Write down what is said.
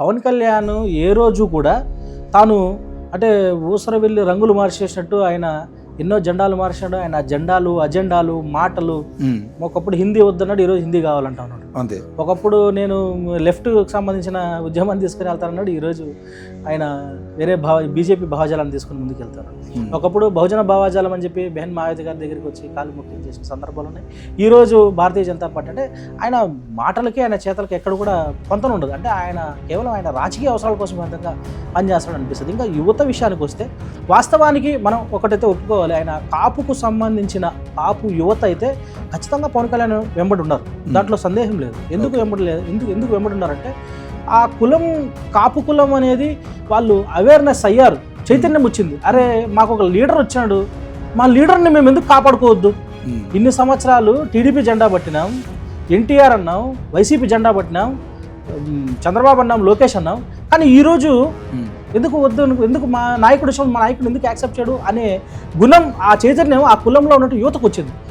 పవన్ కళ్యాణ్ ఏ రోజు కూడా తాను అంటే ఊసర వెళ్ళి రంగులు మార్చేసినట్టు ఆయన ఎన్నో జెండాలు మార్చాడు ఆయన జెండాలు అజెండాలు మాటలు. ఒకప్పుడు హిందీ వద్దన్నాడు ఈరోజు హిందీ కావాలంటా ఉన్నాడు అంతే. ఒకప్పుడు నేను లెఫ్ట్కి సంబంధించిన ఉద్యమాన్ని తీసుకుని వెళ్తానన్నాడు ఈరోజు ఆయన వేరే భావ బీజేపీ భావజాలాన్ని తీసుకుని ముందుకు వెళ్తారు ఒకప్పుడు బహుజన భావజాలం అని చెప్పి బెహన్ మాయావతి గారి దగ్గరికి వచ్చి కాలు ముక్తి చేసిన సందర్భాలు ఉన్నాయి. ఈరోజు భారతీయ జనతా పార్టీ అంటే ఆయన మాటలకి ఆయన చేతలకి ఎక్కడ కూడా పొంతన ఉండదు. అంటే ఆయన కేవలం ఆయన రాజకీయ అవసరాల కోసం విధంగా పనిచేస్తాడు అనిపిస్తుంది. ఇంకా యువత విషయానికి వస్తే వాస్తవానికి మనం ఒకటైతే ఒప్పుకోవాలి ఆయన కాపుకు సంబంధించిన కాపు యువత అయితే ఖచ్చితంగా పవన్ కళ్యాణ్ వెంబడి ఉన్నారు. దాంట్లో సందేహం లేదు. ఎందుకు వెంబడి లేదు? ఎందుకు ఎందుకు వెంబడి ఉన్నారంటే ఆ కులం కాపు కులం అనేది వాళ్ళు అవేర్నెస్ అయ్యారు. చైతన్యం వచ్చింది. అరే మాకు ఒక లీడర్ వచ్చాడు మా లీడర్ని మేము ఎందుకు కాపాడుకోవద్దు? ఇన్ని సంవత్సరాలు టీడీపీ జెండా పట్టినాం ఎన్టీఆర్ అన్నాం వైసీపీ జెండా పట్టినాం చంద్రబాబు అన్నాం లోకేష్ అన్నాం. కానీ ఈరోజు ఎందుకు వద్దు ఎందుకు మా నాయకుడు మా నాయకుడు ఎందుకు యాక్సెప్ట్ చేయడు అనే గుణం ఆ చైతన్యం ఆ కులంలో ఉన్నట్టు యువతకు వచ్చింది.